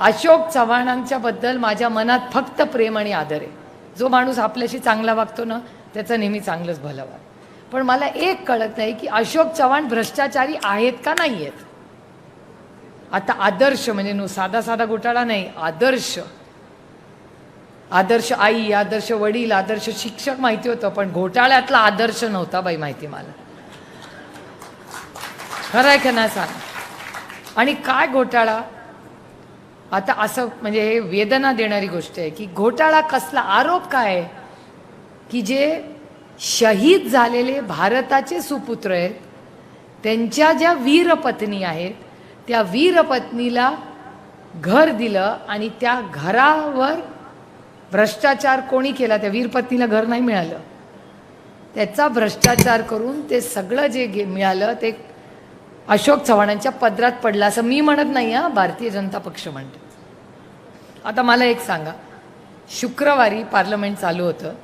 अशोक चव्हाणांच्या बद्दल माझ्या मनात फक्त प्रेम आणि आदर आहे. जो माणूस आपल्याशी चांगला वागतो ना त्याचं नेहमी चांगलंच भलं वाग. पण मला एक कळत नाही की अशोक चव्हाण भ्रष्टाचारी आहेत का नाही आहेत आता आदर्श म्हणजे नु साधा साधा घोटाळा नाही आदर्श. आदर्श आई आदर्श वडील आदर्श शिक्षक माहिती होतं पण घोटाळ्यातला आदर्श नव्हता बाई माहिती मला. खरं आहे का नाही सांग? आणि काय घोटाळा? आता असं म्हणजे हे वेदना देणारी गोष्ट आहे की घोटाळा कसला आरोप काय आहे? की जे शहीद झालेले भारताचे सुपुत्र आहेत त्यांच्या ज्या वीरपत्नी आहेत त्या वीरपत्नीला घर दिलं आणि त्या घरावर भ्रष्टाचार कोणी केला? त्या वीरपत्नीला घर नाही मिळालं. त्याचा भ्रष्टाचार करून ते सगळं जे गे मिळालं ते अशोक चव्हाणांच्या पदरात पडलं असं मी म्हणत नाही हा भारतीय जनता पक्ष म्हणतो आता मला एक सांगा. शुक्रवारी पार्लमेंट चालू होतं.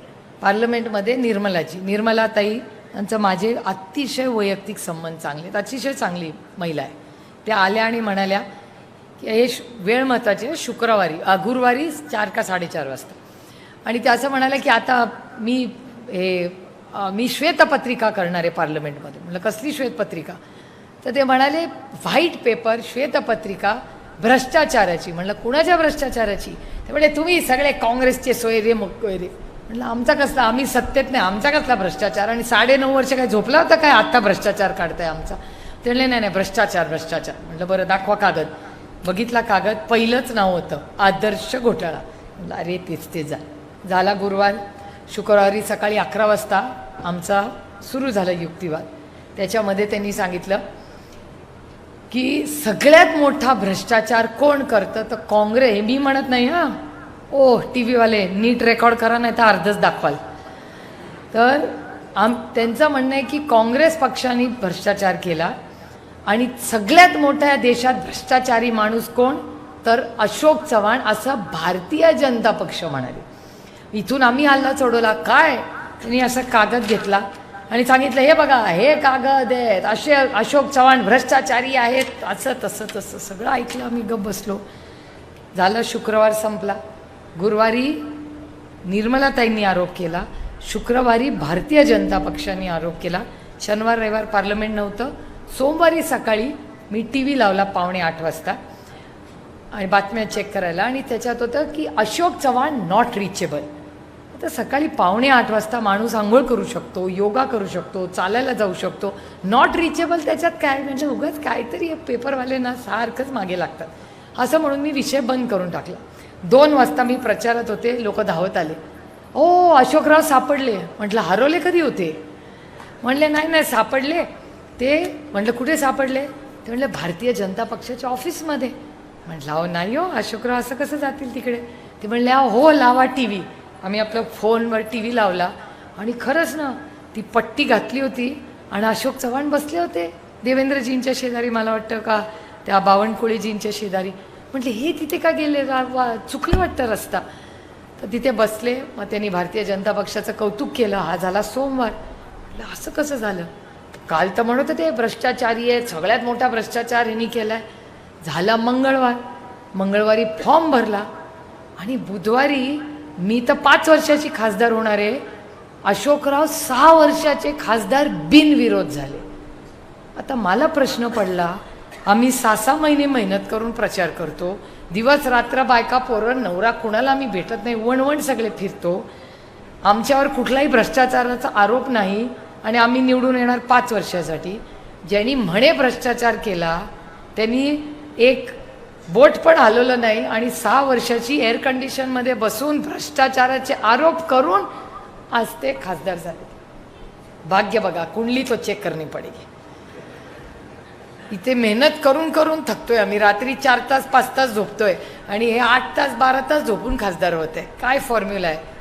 पार्लमेंटमध्ये निर्मलाची निर्मलाताई यांचं माझे अतिशय वैयक्तिक संबंध चांगले आहेत. अतिशय चांगली महिला आहे. त्या आल्या आणि म्हणाल्या की हे श- वेळ महत्त्वाची आहे. शुक्रवारी गुरुवारी चार का साडेचार वाजता. आणि त्या असं म्हणाल्या की आता मी हे मी श्वेतपत्रिका करणार आहे पार्लमेंटमध्ये. म्हटलं कसली श्वेतपत्रिका? तर ते म्हणाले व्हाईट पेपर श्वेतपत्रिका भ्रष्टाचाराची म्हणलं कुणाच्या भ्रष्टाचाराची? ते म्हणजे तुम्ही सगळे काँग्रेसचे सोयरे रे म्हटलं आमचा कसला आम्ही सत्तेत नाही आमचा कसला भ्रष्टाचार? आणि साडे नऊ वर्ष काय झोपला होता काय? आत्ता भ्रष्टाचार काढताय आमचा. ते म्हणले नाही नाही भ्रष्टाचार भ्रष्टाचार. म्हटलं बरं दाखवा कागद. बघितला कागद पहिलंच नाव होतं आदर्श घोटाळा. म्हटलं अरे तेच ते जा. झाला गुरुवार शुक्रवारी सकाळी अकरा वाजता आमचा सुरू झाला युक्तिवाद. त्याच्यामध्ये त्यांनी सांगितलं की सगळ्यात मोठा भ्रष्टाचार कोण करतं? तर काँग्रेस. मी म्हणत नाही हां. ओ टी व्हीवाले नीट रेकॉर्ड करा नाही तर अर्धच दाखवाल. तर आम त्यांचं म्हणणं आहे की काँग्रेस पक्षाने भ्रष्टाचार केला आणि सगळ्यात मोठ्या देशात भ्रष्टाचारी माणूस कोण? तर अशोक चव्हाण असं भारतीय जनता पक्ष म्हणाले. इथून आम्ही हल्ला सोडवला. काय? त्यांनी असं कागद घेतला. आणि सांगितलं हे बघा हे कागद आहेत. असे अशोक चव्हाण भ्रष्टाचारी आहेत. असं तसं तसं सगळं ऐकलं आम्ही गप बसलो. झालं शुक्रवार संपला. गुरुवारी निर्मलाताईंनी आरोप केला. शुक्रवारी भारतीय जनता पक्षाने आरोप केला. शनिवार रविवार पार्लमेंट नव्हतं. सोमवारी सकाळी मी टी व्ही लावला पावणे आठ वाजता. आणि बातम्या चेक करायला. आणि त्याच्यात होतं की अशोक चव्हाण नॉट रिचेबल आता सकाळी पावणे आठ वाजता माणूस आंघोळ करू शकतो योगा करू शकतो चालायला जाऊ शकतो. नॉट रिचेबल त्याच्यात काय? म्हणजे उगाच काहीतरी पेपरवाले ना सारखंच मागे लागतात. असं म्हणून मी विषय बंद करून टाकला. दोन वाजता मी प्रचारात होते लोक धावत आले. ओ अशोकराव सापडले. म्हटलं हरवले कधी होते? म्हणले नाही नाही सापडले. ते? म्हटलं कुठे सापडले? ते म्हटलं भारतीय जनता पक्षाच्या ऑफिसमध्ये. म्हटलं अहो नाही हो अशोकराव असं कसं जातील तिकडे? ते म्हणले "अहो, हो लावा टी व्ही आम्ही आपल्या फोनवर टी व्ही लावला आणि खरंच ना ती पट्टी घातली होती आणि अशोक चव्हाण बसले होते देवेंद्रजींच्या शेजारी. मला वाटतं का त्या बावनकुळेजींच्या शेजारी. म्हटले हे तिथे का गेले? वा चुकलं वाटतं रस्ता. तर तिथे बसले. मग त्यांनी भारतीय जनता पक्षाचं कौतुक केलं. हा झाला सोमवार. म्हटलं असं कसं झालं? काल तर म्हणत होते भ्रष्टाचारी आहे सगळ्यात मोठा भ्रष्टाचार ह्यांनी आहे झाला मंगळवार. मंगळवारी फॉर्म भरला आणि बुधवारी मी तर पाच वर्षाची खासदार होणार आहे. अशोकराव सहा वर्षाचे खासदार बिनविरोध झाले. आता मला प्रश्न पडला आम्ही सहा सहा महिने मेहनत करून प्रचार करतो. दिवस रात्र बायका पोरं नवरा कुणाला आम्ही भेटत नाही वणवण सगळे फिरतो. आमच्यावर कुठलाही भ्रष्टाचाराचा आरोप नाही आणि आम्ही निवडून येणार पाच वर्षासाठी. ज्यांनी म्हणे भ्रष्टाचार केला त्यांनी एक बोट पण हलवलं नाही आणि सहा वर्षाची एअर कंडिशनमध्ये बसून भ्रष्टाचाराचे आरोप करून आज ते खासदार झाले. भाग्य बघा कुंडली तो चेक करणे पडेल इथे मेहनत करून करून थकतोय आम्ही. रात्री चार तास पाच तास झोपतोय आणि हे आठ तास बारा तास झोपून खासदार होते. काय फॉर्म्युला आहे?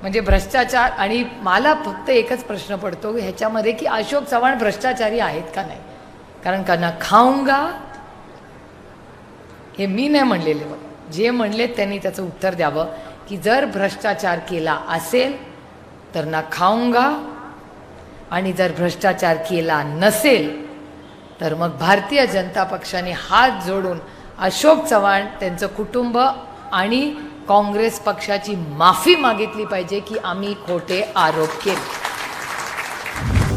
म्हणजे भ्रष्टाचार आणि मला फक्त एकच प्रश्न पडतो ह्याच्यामध्ये की अशोक चव्हाण भ्रष्टाचारी आहेत का नाही? कारण का ना खाऊंगा हे मी नाही म्हणलेले बघ. जे म्हणले त्यांनी त्याचं उत्तर द्यावं की जर भ्रष्टाचार केला असेल तर ना खाऊंगा आणि जर भ्रष्टाचार केला नसेल तर मग भारतीय जनता पक्षाने हात जोडून अशोक चव्हाण त्यांचं कुटुंब आणि काँग्रेस पक्षाची माफी मागितली पाहिजे की आम्ही खोटे आरोप केले.